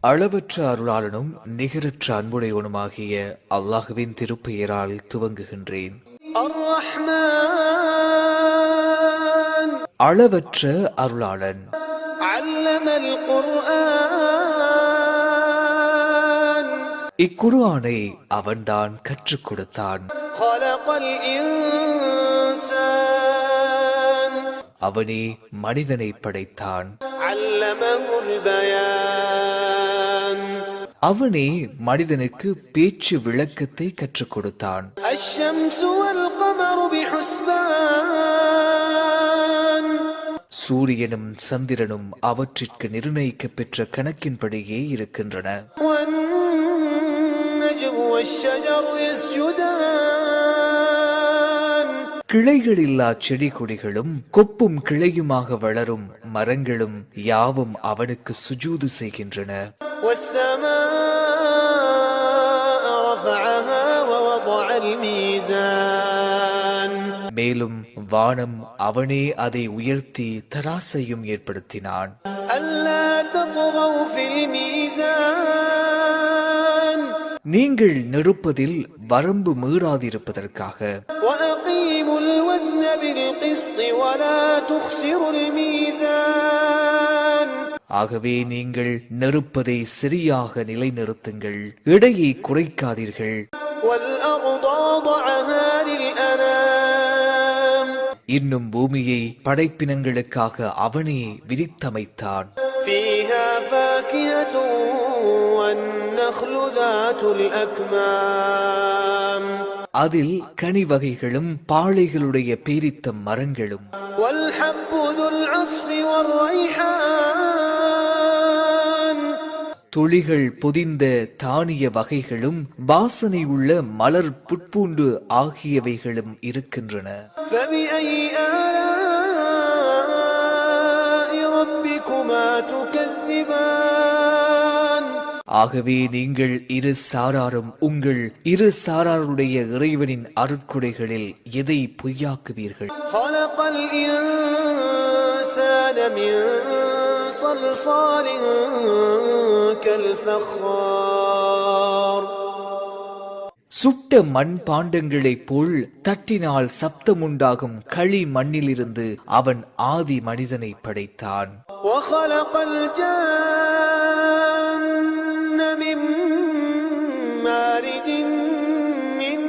அளவற்ற அருளாளனும் நிகரற்ற அன்புடையவனுமாகிய அல்லாஹுவின் திருப்பெயரால் துவங்குகின்றேன். அளவற்ற அருளாளன். இக்குருவானை அவன்தான் கற்றுக் கொடுத்தான். அவனே மனிதனை படைத்தான். அவனே மனிதனுக்கு பேச்சு விளக்கத்தை கற்றுக் கொடுத்தான். சூரியனும் சந்திரனும் அவற்றிற்கு நிர்ணயிக்க பெற்ற கணக்கின்படியே இருக்கின்றன. கிளைகள் இல்லா செடி கொடிகளும் கொப்பும் கிளையுமாக வளரும் மரங்களும் யாவும் அவனுக்கு சுஜூது செய்கின்றன. மேலும் வானம் அவனே அதை உயர்த்தி தராசையும் ஏற்படுத்தினான். நீங்கள் நெருப்பதில் வரம்பு மீறாதிருப்பதற்காக. وأقيموا الوزن بالقسط ولا تخسروا الميزان ஆகவே நீங்கள் நெருப்பதை சரியாக நிலைநிறுத்துங்கள் எடையை குறைக்காதீர்கள் والأرض وضعها للأنام இன்னும் பூமியை படைப்பினங்களுக்காக அவனே விரித்தமைத்தான் فيها فاكهة والنخل ذات الأكمام அதில் கனி வகைகளும் பாளைகளுடைய பேரித்த மரங்களும் والحب ذو العصف والريحان துளிகள் பொதிந்த தானிய வகைகளும் வாசனை உள்ள மலர் புட்பூண்டு ஆகியவைகளும் இருக்கின்றன ஆகவே நீங்கள் இரு சாராரும் உங்கள் இரு சாராருடைய இறைவனின் அருட்கொடைகளில் எதை பொய்யாக்குவீர்கள் خلق الإنسان من صلصال كالفخار சுட்ட மண் பாண்டங்களைப் போல் தட்டினால் சப்தமுண்டாகும் களி மண்ணிலிருந்து அவன் ஆதி மனிதனை படைத்தான்.